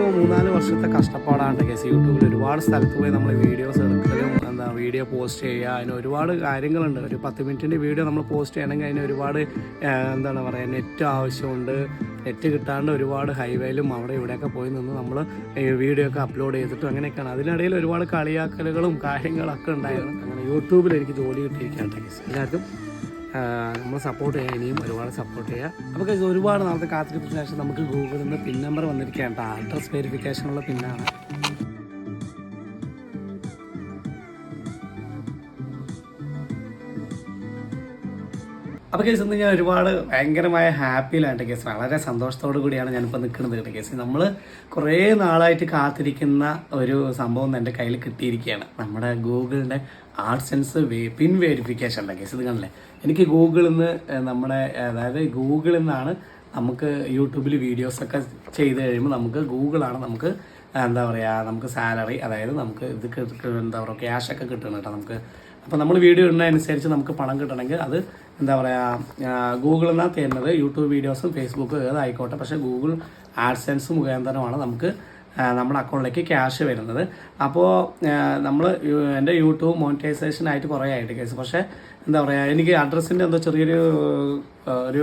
ഇതിപ്പോൾ മൂന്നാൽ വർഷത്തെ കഷ്ടപ്പാടാണ് കേസ് യൂട്യൂബിൽ ഒരുപാട് സ്ഥലത്ത് പോയി നമ്മൾ വീഡിയോസ് എടുക്കലും എന്താ വീഡിയോ പോസ്റ്റ് ചെയ്യുക. അതിന് ഒരുപാട് കാര്യങ്ങളുണ്ട്. ഒരു പത്ത് മിനിറ്റിന്റെ വീഡിയോ നമ്മൾ പോസ്റ്റ് ചെയ്യണമെങ്കിൽ അതിന് ഒരുപാട് എന്താണ് പറയുക നെറ്റ് ആവശ്യമുണ്ട്. നെറ്റ് കിട്ടാണ്ട് ഒരുപാട് ഹൈവേയിലും അവിടെ ഇവിടെയൊക്കെ പോയി നിന്ന് നമ്മൾ വീഡിയോ ഒക്കെ അപ്ലോഡ് ചെയ്തിട്ടും അങ്ങനെയൊക്കെയാണ്. അതിനിടയിൽ ഒരുപാട് കളിയാക്കലുകളും കാര്യങ്ങളൊക്കെ ഉണ്ടായിരുന്നു. അങ്ങനെ യൂട്യൂബിൽ എനിക്ക് ജോലി കിട്ടിയിരിക്കുകയാണ് എല്ലാവർക്കും നമ്മൾ സപ്പോർട്ട് ചെയ്യുക ഇനിയും ഒരുപാട് സപ്പോർട്ട് ചെയ്യുക അപ്പോൾ ഒരുപാട് നാളത്തെ കാത്തിരിപ്പിന് ശേഷം നമുക്ക് ഗൂഗിളിൽ നിന്ന് പിൻ നമ്പർ വന്നിരിക്കുകയാണ് അഡ്രസ് വെരിഫിക്കേഷനുള്ള പിന്നാണ് അപ്പോൾ കേസ് ഇന്ന് ഞാൻ ഒരുപാട് ഭയങ്കരമായ ഹാപ്പിയിലാണ് കേസ്. വളരെ സന്തോഷത്തോടു കൂടിയാണ് ഞാനിപ്പോൾ നിൽക്കുന്നത് കേട്ടോ കേസ്. നമ്മൾ കുറേ നാളായിട്ട് കാത്തിരിക്കുന്ന ഒരു സംഭവം എന്റെ കയ്യിൽ കിട്ടിയിരിക്കുകയാണ്. നമ്മുടെ ഗൂഗിളിന്റെ ആർട്ട് സെൻസ് പിൻ വെരിഫിക്കേഷൻ ഉണ്ട് കേസ്? ഇത് കണ്ടില്ലേ? എനിക്ക് ഗൂഗിളിൽ നിന്ന് നമ്മുടെ അതായത് ഗൂഗിളിൽ നിന്നാണ് നമുക്ക് യൂട്യൂബിൽ വീഡിയോസൊക്കെ ചെയ്ത് കഴിയുമ്പോൾ നമുക്ക് ഗൂഗിളാണ് നമുക്ക് എന്താ പറയുക നമുക്ക് സാലറി അതായത് നമുക്ക് ഇത് എന്താ പറയുക ക്യാഷൊക്കെ കിട്ടണം കേട്ടോ നമുക്ക്. അപ്പോൾ നമ്മൾ വീഡിയോ ഇടുന്നതനുസരിച്ച് നമുക്ക് പണം കിട്ടണമെങ്കിൽ അത് എന്താ പറയുക ഗൂഗിളിൽ നിന്നാണ് തരുന്നത്. യൂട്യൂബ് വീഡിയോസും ഫേസ്ബുക്കും ഏതായിക്കോട്ടെ. പക്ഷേ ഗൂഗിൾ ആഡ്സെൻസ് മുഖാന്തരമാണ് നമുക്ക് നമ്മുടെ അക്കൗണ്ടിലേക്ക് ക്യാഷ് വരുന്നത്. അപ്പോൾ നമ്മൾ എന്റെ യൂട്യൂബ് മോണിറ്റൈസേഷൻ ആയിട്ട് കുറേ ആയിട്ട് കേസ്. പക്ഷേ എന്താ പറയുക എനിക്ക് അഡ്രസ്സിന്റെ എന്തോ ചെറിയൊരു ഒരു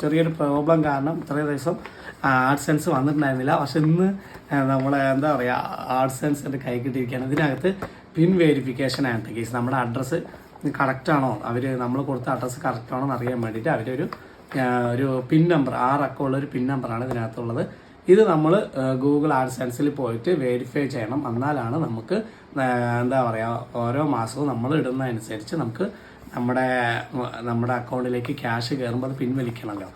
ചെറിയൊരു പ്രോബ്ലം കാരണം ഇത്രയും ദിവസം ആഡ്സെൻസ് വന്നിട്ടുണ്ടായിരുന്നില്ല. പക്ഷെ ഇന്ന് നമ്മളെ എന്താ പറയുക ആഡ്സെൻസ് എന്റെ കൈ കിട്ടിയിരിക്കുകയാണ്. ഇതിനകത്ത് പിൻ വെരിഫിക്കേഷൻ ആയിട്ട് കേസ്. നമ്മുടെ അഡ്രസ്സ് കറക്റ്റാണോ അവർ നമ്മൾ കൊടുത്ത അഡ്രസ്സ് കറക്റ്റാണോ എന്ന് അറിയാൻ വേണ്ടിയിട്ട് അവരൊരു ഒരു പിൻ നമ്പർ ആറ് ഒരു പിൻ നമ്പറാണ് ഇതിനകത്തുള്ളത്. ഇത് നമ്മൾ ഗൂഗിൾ ആഡ്സെൻസിൽ പോയിട്ട് വെരിഫൈ ചെയ്യണം. എന്നാലാണ് നമുക്ക് എന്താ പറയുക ഓരോ മാസവും നമ്മൾ ഇടുന്നതനുസരിച്ച് നമുക്ക് നമ്മുടെ നമ്മുടെ അക്കൗണ്ടിലേക്ക് ക്യാഷ് കയറുമ്പോൾ അത് പിൻവലിക്കണമല്ലോ.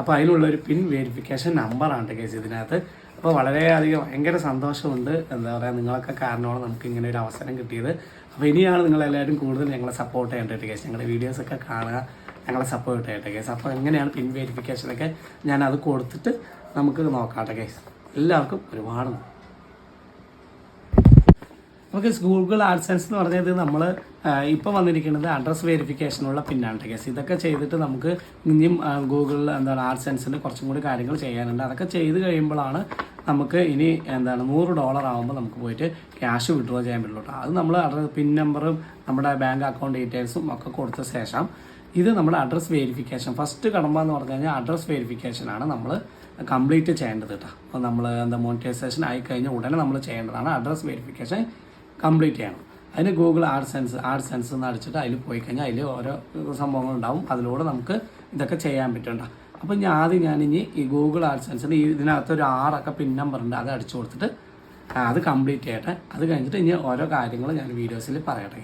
അപ്പോൾ അതിനുള്ളൊരു പിൻ വെരിഫിക്കേഷൻ നമ്പറാണ് കേസ് ഇതിനകത്ത്. അപ്പോൾ വളരെയധികം ഭയങ്കര സന്തോഷമുണ്ട്. എന്താ പറയുക നിങ്ങളൊക്കെ കാരണമാണ് നമുക്ക് ഇങ്ങനെ ഒരു അവസരം കിട്ടിയത്. അപ്പോൾ ഇനിയാണ് നിങ്ങളെല്ലാവരും കൂടുതൽ ഞങ്ങളെ സപ്പോർട്ട് ചെയ്യേണ്ടത് കേസ് ഞങ്ങളുടെ വീഡിയോസൊക്കെ കാണുക ഞങ്ങളെ സപ്പോർട്ട് ചെയ്യട്ടെ കേസ് അപ്പോൾ എങ്ങനെയാണ് പിൻ വെരിഫിക്കേഷനൊക്കെ ഞാൻ അത് കൊടുത്തിട്ട് നമുക്ക് നോക്കാട്ടെ കേസ് എല്ലാവർക്കും ഒരുപാട് നമുക്ക് ഗൂഗിൾ ആഡ്സെൻസ് എന്ന് പറഞ്ഞത് നമ്മൾ ഇപ്പോൾ വന്നിരിക്കുന്നത് അഡ്രസ് വെരിഫിക്കേഷനുള്ള പിന്നാണ് കേസ് ഇതൊക്കെ ചെയ്തിട്ട് നമുക്ക് ഇനിയും ഗൂഗിളിൽ എന്താണ് ആഡ്സെൻസിന് കുറച്ചും കൂടി കാര്യങ്ങൾ ചെയ്യാനുണ്ട്. അതൊക്കെ ചെയ്ത് കഴിയുമ്പോഴാണ് നമുക്ക് ഇനി എന്താണ് നൂറ് ഡോളർ ആകുമ്പോൾ നമുക്ക് പോയിട്ട് ക്യാഷ് വിഡ്രോ ചെയ്യാൻ പറ്റുള്ളൂ അത് നമ്മൾ അഡ്രസ് പിൻ നമ്പറും നമ്മുടെ ബാങ്ക് അക്കൗണ്ട് ഡീറ്റെയിൽസും ഒക്കെ കൊടുത്ത ശേഷം ഇത് നമ്മുടെ അഡ്രസ് വെരിഫിക്കേഷൻ ഫസ്റ്റ് കടമ്പ എന്ന് പറഞ്ഞു കഴിഞ്ഞാൽ അഡ്രസ് വെരിഫിക്കേഷനാണ് നമ്മൾ കംപ്ലീറ്റ് ചെയ്യേണ്ടത് കേട്ടോ അപ്പോൾ നമ്മൾ എന്താ മോണിറ്റൈസേഷൻ ആയി കഴിഞ്ഞാൽ ഉടനെ നമ്മൾ ചെയ്യേണ്ടതാണ് അഡ്രസ് വെരിഫിക്കേഷൻ കംപ്ലീറ്റ് ചെയ്യണം. അതിന് Google ad sense ad sense എന്ന് അടിച്ചിട്ട് അതിൽ പോയി കഴിഞ്ഞാൽ അതിൽ ഓരോ സംഭവങ്ങളുണ്ടാവും അതിലൂടെ നമുക്ക് ഇതൊക്കെ ചെയ്യാൻ പറ്റണ്ട അപ്പോൾ ഞാൻ ആദ്യം ഞാനിനി ഈ ഗൂഗിൾ ആഡ് സെൻസിന് ഇതിനകത്ത് ഒരു ആറൊക്കെ പിൻ നമ്പർ ഉണ്ട്. അത് അടിച്ചു കൊടുത്തിട്ട് അത് കംപ്ലീറ്റ് ചെയ്യട്ടെ. അത് കഴിഞ്ഞിട്ട് ഇനി ഓരോ കാര്യങ്ങൾ ഞാൻ വീഡിയോസിൽ പറയട്ടെ.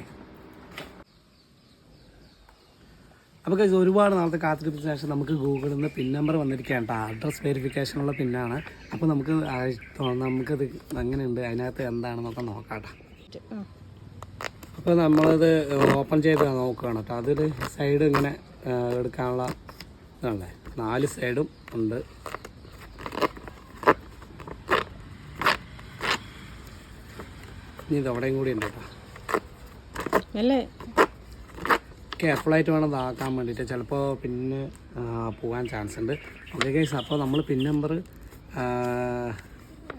അപ്പോൾ കഴിച്ച് ഒരുപാട് നാളത്തെ കാത്തിരിപ്പിന് ശേഷം നമുക്ക് ഗൂഗിളിൽ നിന്ന് പിൻ നമ്പർ വന്നിരിക്കുകയാണ് കേട്ടോ. അഡ്രസ് വെരിഫിക്കേഷനുള്ള പിന്നാണ് അപ്പോൾ നമുക്ക് നമുക്കത് എങ്ങനെയുണ്ട്? അതിനകത്ത് എന്താണെന്നൊക്കെ നോക്കാം അപ്പോൾ നമ്മളത് ഓപ്പൺ ചെയ്ത് നോക്കുകയാണ് കേട്ടോ. അതിൽ സൈഡ് ഇങ്ങനെ എടുക്കാനുള്ള ഇതാണല്ലേ? നാല് സൈഡും ഉണ്ട്. ഇനി ഇത് അവിടെയും കൂടി ഉണ്ട് കേട്ടോ. അല്ലേ? കെയർഫുള്ളായിട്ട് വേണം ഇതാക്കാൻ വേണ്ടിയിട്ട്. ചിലപ്പോൾ പിന്നെ പോകാൻ ചാൻസ് ഉണ്ട്. ഓക്കെ ഗൈസ് അപ്പോൾ നമ്മൾ പിൻ നമ്പർ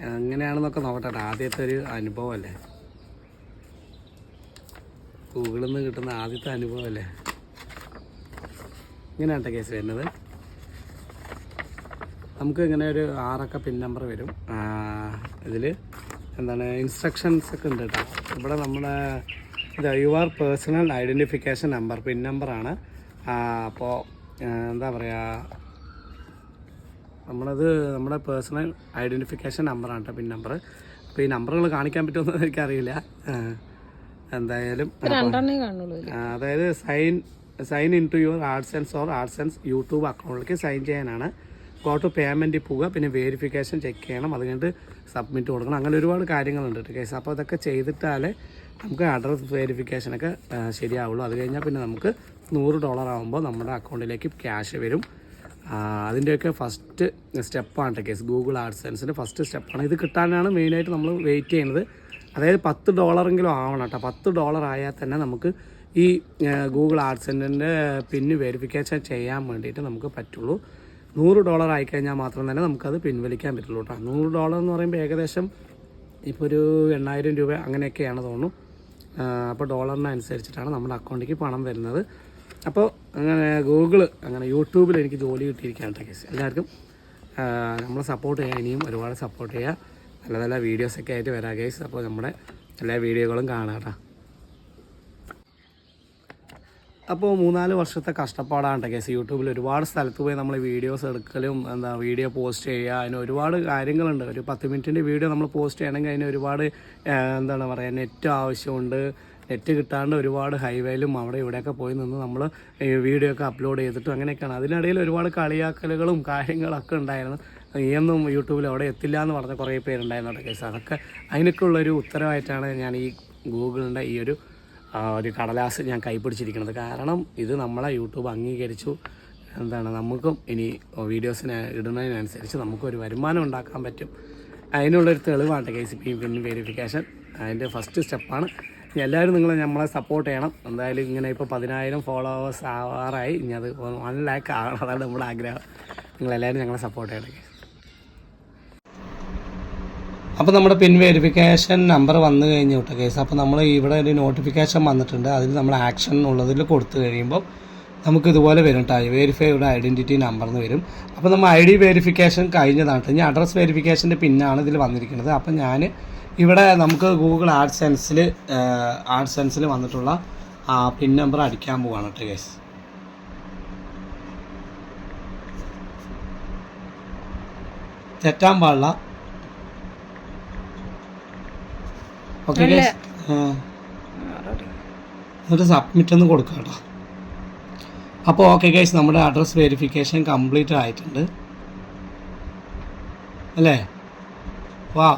എങ്ങനെയാണെന്നൊക്കെ നോക്കട്ടെ ആദ്യത്തെ ഒരു അനുഭവമല്ലേ ഗൂഗിളിൽ നിന്ന് കിട്ടുന്ന ആദ്യത്തെ അനുഭവമല്ലേ ഇങ്ങനെയാണ് കേസ് വരുന്നത്. നമുക്ക് ഇങ്ങനെ ഒരു ആറക്ക പിൻ നമ്പർ വരും. ഇതിൽ എന്താണ് ഇൻസ്ട്രക്ഷൻസ് ഒക്കെ ഉണ്ട് കേട്ടോ ഇവിടെ നമ്മുടെ ഇത് your personal identification number pin നമ്പറാണ് അപ്പോൾ എന്താ പറയുക നമ്മളത് നമ്മുടെ പേഴ്സണൽ ഐഡന്റിഫിക്കേഷൻ നമ്പറാണ് കേട്ടോ പിൻ നമ്പർ അപ്പോൾ ഈ നമ്പറുകൾ കാണിക്കാൻ പറ്റുമെന്ന് എനിക്കറിയില്ല. എന്തായാലും അതായത് sign sign in to your ads and or and YouTube അക്കൗണ്ടിലേക്ക് സൈൻ ചെയ്യാനാണ് ഗോ ടു പേയ്മെന്റ് പോവുക പിന്നെ വെരിഫിക്കേഷൻ ചെക്ക് ചെയ്യണം. അത് കഴിഞ്ഞിട്ട് സബ്മിറ്റ് കൊടുക്കണം. അങ്ങനെ ഒരുപാട് കാര്യങ്ങളുണ്ട് കേസ് അപ്പോൾ അതൊക്കെ ചെയ്തിട്ടാലേ നമുക്ക് അഡ്രസ് വെരിഫിക്കേഷനൊക്കെ ശരിയാവുള്ളൂ. അത് കഴിഞ്ഞാൽ പിന്നെ നമുക്ക് നൂറ് ഡോളർ ആകുമ്പോൾ നമ്മുടെ അക്കൗണ്ടിലേക്ക് ക്യാഷ് വരും. അതിന്റെയൊക്കെ ഫസ്റ്റ് സ്റ്റെപ്പാണ് കേസ് ഗൂഗിൾ ആഡ്സെൻസിന്റെ ഫസ്റ്റ് സ്റ്റെപ്പാണ് ഇത് കിട്ടാനാണ് മെയിനായിട്ട് നമ്മൾ വെയിറ്റ് ചെയ്യുന്നത്. അതായത് പത്ത് ഡോളറെങ്കിലും ആവണം കേട്ടോ പത്ത് ഡോളർ ആയാൽ തന്നെ നമുക്ക് ഈ ഗൂഗിൾ ആഡ്സെൻസിന്റെ പിന്ന് വെരിഫിക്കേഷൻ ചെയ്യാൻ വേണ്ടിയിട്ട് നമുക്ക് പറ്റുള്ളൂ. നൂറ് ഡോളർ ആയിക്കഴിഞ്ഞാൽ മാത്രം തന്നെ നമുക്കത് പിൻവലിക്കാൻ പറ്റുള്ളൂ കേട്ടോ നൂറ് ഡോളർ എന്ന് പറയുമ്പോൾ ഏകദേശം ഇപ്പോൾ ഒരു എണ്ണായിരം രൂപ അങ്ങനെയൊക്കെയാണ് തോന്നുന്നു. അപ്പോൾ ഡോളറിനനുസരിച്ചിട്ടാണ് നമ്മുടെ അക്കൗണ്ടിലേക്ക് പണം വരുന്നത്. അപ്പോൾ അങ്ങനെ ഗൂഗിൾ അങ്ങനെ യൂട്യൂബിൽ എനിക്ക് ജോലി കിട്ടിയിരിക്കുകയാണ് കേട്ടോ കേസ്. എല്ലാവർക്കും നമ്മൾ സപ്പോർട്ട് ചെയ്യുക ഇനിയും ഒരുപാട് സപ്പോർട്ട് ചെയ്യുക. നല്ല നല്ല വീഡിയോസൊക്കെ ആയിട്ട് വരാം കേസ്. അപ്പോൾ നമ്മുടെ എല്ലാ വീഡിയോകളും കാണാം കേട്ടോ. അപ്പോൾ മൂന്നാൽ വർഷത്തെ കഷ്ടപ്പാടാണ് കേസ് യൂട്യൂബിൽ ഒരുപാട് സ്ഥലത്ത് പോയി നമ്മൾ വീഡിയോസ് എടുക്കലും എന്താ വീഡിയോ പോസ്റ്റ് ചെയ്യുക അതിന് ഒരുപാട് കാര്യങ്ങളുണ്ട്. ഒരു പത്ത് മിനിറ്റിന്റെ വീഡിയോ നമ്മൾ പോസ്റ്റ് ചെയ്യണമെങ്കിൽ അതിന് ഒരുപാട് എന്താണ് പറയുക നെറ്റ് ആവശ്യമുണ്ട്. നെറ്റ് കിട്ടാണ്ട് ഒരുപാട് ഹൈവേയിലും അവിടെ ഇവിടെയൊക്കെ പോയി നിന്ന് നമ്മൾ വീഡിയോ ഒക്കെ അപ്ലോഡ് ചെയ്തിട്ടും അങ്ങനെയൊക്കെയാണ്. അതിനിടയിൽ ഒരുപാട് കളിയാക്കലുകളും കാര്യങ്ങളൊക്കെ ഉണ്ടായിരുന്നു. ഈയൊന്നും യൂട്യൂബിൽ അവിടെ എത്തില്ല എന്ന് പറഞ്ഞ കുറേ പേരുണ്ടായിരുന്നു കേസ് അതൊക്കെ അതിനൊക്കെ ഉള്ളൊരു ഉത്തരവായിട്ടാണ് ഞാൻ ഈ ഗൂഗിളിന്റെ ഈ ഒരു ഒരു കടലാസ് ഞാൻ കൈപ്പിടിച്ചിരിക്കുന്നത് കാരണം ഇത് നമ്മളെ യൂട്യൂബ് അംഗീകരിച്ചു. എന്താണ് നമുക്കും ഇനി വീഡിയോസിന് ഇടുന്നതിനനുസരിച്ച് നമുക്കൊരു വരുമാനം ഉണ്ടാക്കാൻ പറ്റും. അതിനുള്ളൊരു തെളിവാണ് K C P pin verification. അതിന്റെ ഫസ്റ്റ് സ്റ്റെപ്പാണ്. എല്ലാവരും നിങ്ങൾ നമ്മളെ സപ്പോർട്ട് ചെയ്യണം. എന്തായാലും ഇങ്ങനെ ഇപ്പോൾ പതിനായിരം ഫോളോവേഴ്സ് ആവാറായി. ഇനി അത് വൺ ലാക്ക് ആവണം. അതാണ് നമ്മുടെ ആഗ്രഹം. നിങ്ങളെല്ലാവരും ഞങ്ങളെ സപ്പോർട്ട് ചെയ്യണം. അപ്പോൾ നമ്മുടെ പിൻ വെരിഫിക്കേഷൻ നമ്പർ വന്നു കഴിഞ്ഞു കേട്ടോ കേസ്. അപ്പോൾ നമ്മൾ ഇവിടെ ഒരു നോട്ടിഫിക്കേഷൻ വന്നിട്ടുണ്ട്. അതിൽ നമ്മൾ ആക്ഷൻ ഉള്ളതിൽ കൊടുത്തു കഴിയുമ്പോൾ നമുക്ക് ഇതുപോലെ വരും കേട്ടോ. വെരിഫൈഡ് ഐഡന്റിറ്റി നമ്പർ എന്ന് വരും. അപ്പോൾ നമ്മൾ ഐ ഡി വെരിഫിക്കേഷൻ കഴിഞ്ഞതാണ് ഇനി അഡ്രസ് വെരിഫിക്കേഷന്റെ പിന്നാണ് ഇതിൽ വന്നിരിക്കുന്നത്. അപ്പോൾ ഞാൻ ഇവിടെ നമുക്ക് ഗൂഗിൾ ആർട്ട് സെൻസിൽ ആർട്ട് സെൻസിൽ വന്നിട്ടുള്ള പിൻ നമ്പർ അടിക്കാൻ പോവാണ് കേട്ടോ കേസ്. തെറ്റാൻ പാടില്ല ഓക്കെ എന്നിട്ട് സബ്മിറ്റ് ഒന്ന് കൊടുക്കുക കേട്ടോ. അപ്പോൾ ഓക്കെ ഗൈസ് നമ്മുടെ അഡ്രസ് വെരിഫിക്കേഷൻ കംപ്ലീറ്റ് ആയിട്ടുണ്ട്. അല്ലേ? വാ